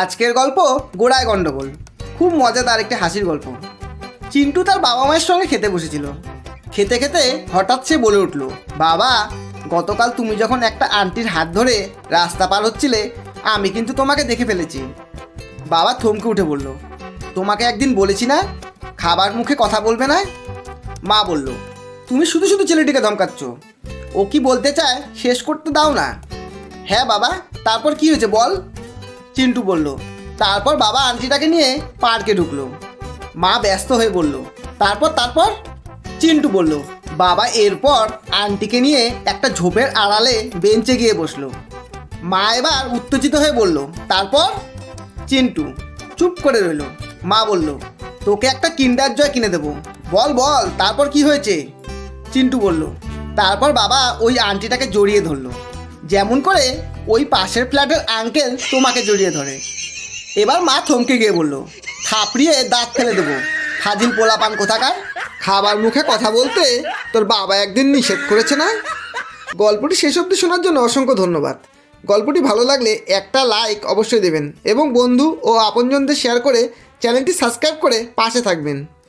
আজকের গল্প গোড়ায় গণ্ডগোল খুব মজাদার একটি হাসির গল্প। চিন্টু তার বাবা মায়ের সঙ্গে খেতে বসেছিল। খেতে খেতে হঠাৎ সে বলে উঠল, বাবা, গতকাল তুমি যখন একটা আন্টির হাত ধরে রাস্তা পার হচ্ছিলে, আমি কিন্তু তোমাকে দেখে ফেলেছি। বাবা থমকে উঠে বলল, তোমাকে একদিন বলেছি না? খাবার মুখে কথা বলবে না? মা বলল, তুমি শুধু শুধু ছেলেটিকে ধমকাচ্ছ। ও কি বলতে চায় শেষ করতে দাও না। হ্যাঁ বাবা, তারপর কি হয়েছে বল? চিন্টু বলল, তারপর বাবা আন্টিটাকে নিয়ে পার্কে ঢুকলো। মা ব্যস্ত হয়ে বলল, তারপর তারপর? চিন্টু বলল, বাবা এরপর আন্টিকে নিয়ে একটা ঝোপের আড়ালে বেঞ্চে গিয়ে বসল। মা এবার উত্তেজিত হয়ে বলল, তারপর? চিন্টু চুপ করে রইল। মা বলল, তোকে একটা কিন্ডার জয় কিনে দেবো। বল বল, তারপর কি হয়েছে? চিন্টু বলল, তারপর বাবা ওই আন্টিটাকে জড়িয়ে ধরলো। যেমন করে ওই পাশের ফ্ল্যাটের আঙ্কেল তোমাকে জড়িয়ে ধরে। এবার মা থমকে গিয়ে বলল, থাপড়িয়ে দাঁত ফেলে দেবো। ফাজিল পোলাপান কোথাকার? খাবার মুখে কথা বলতে তোর বাবা একদিন নিষেধ করেছে না? গল্পটি শেষ অবধি শোনার জন্য অসংখ্য ধন্যবাদ। গল্পটি ভালো লাগলে একটা লাইক অবশ্যই দেবেন এবং বন্ধু ও আপনজনদের শেয়ার করে চ্যানেলটি সাবস্ক্রাইব করে পাশে থাকবেন।